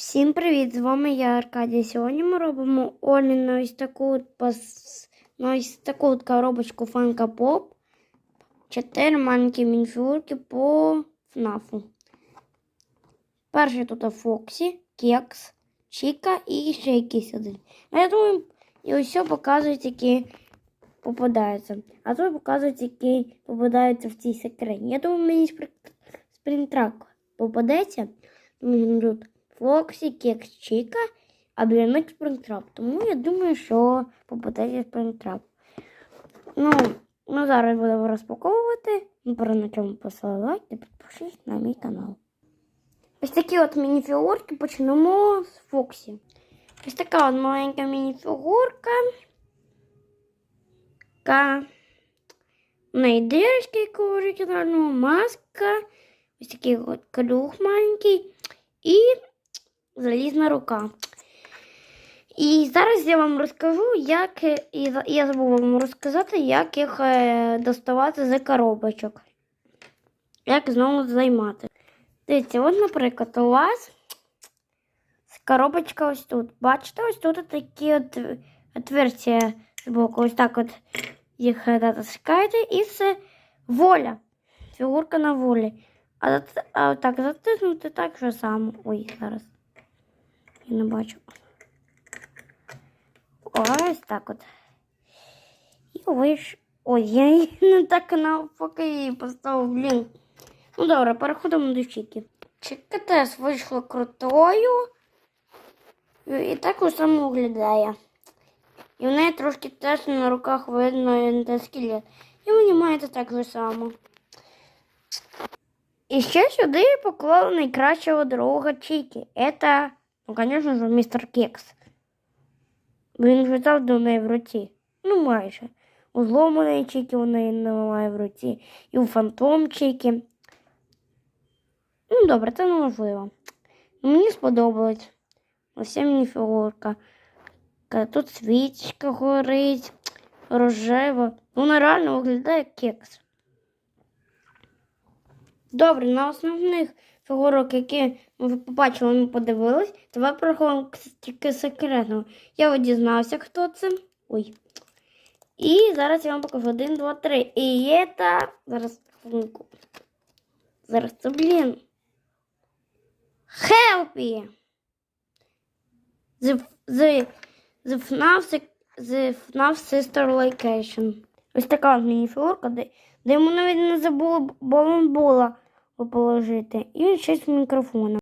Всім привіт! З вами я Аркадій. Сьогодні ми робимо Олі на ось таку пас... ось таку коробочку Фанка Поп. Чотири маленькі мініфігурки по ФНАФу. Перший тут Фоксі, Кекс, Чіка і ще якийсь один. А я думаю, і ось показують, які попадаються. А тут показують, які попадаються в цій секрені. Я думаю, мені сприн- спринтрак попадеться. Тут Фоксі, Кекс, Чіка, а для Спрингтрап. Тому я думаю, що попадеться Спрингтрап. Ну, ну зараз будемо розпаковувати. Ну, перед на лайк та підпишись на мій канал. Ось такі от мініфігурки почнемо з Фоксі. Ось така от маленька мініфігурка. Ка. У неї дирочки, маска. Ось такий от круг маленький. І залізна рука. І зараз я вам розкажу, як е, я забув вам розказати, як їх е, доставати з коробочок. Як знову займати. Дивіться, от, наприклад, у вас коробочка ось тут. Бачите, ось тут такі от отверстия з боку. Ось так от їх е, натискаєте, і це воля. Фігурка на волі. А, а так затиснути так же само. Ой, зараз. Я не бачу. Ось так от. І виш. Ой, я її не так навпаки її поставив, блін. Ну добре, переходимо до Чіки. Чіка теж вийшла крутою. І так усе виглядає. І в неї трошки теж на руках видно та скелет. І мені маєте так же само. І ще сюди я поклав найкращого друга Чіки. Это, ну, конечно же, містер Кекс. Він вже завжди у неї в руці. Ну, майже. У зломаної Чіки у неї немає в руці. І у фантом Чіки. Ну, добре, це неможливо. Мені сподобалось. Ось мені фігурка. Тут свічка горить, рожева. Вона реально виглядає як кекс. Добре, на основних фігурок, які ми побачили, ми подивились, давай проходимо тільки секретно. Я от дізнався, хто це. Ой. І зараз я вам покажу. Один, два, три. І є та. Зараз. Зараз це, блін. Хелпі! The, the, the FNAF, the FNAF Sister Location. Ось така от мініфігурка, де, йому навіть не забули балонбола положити. І щось з мікрофона.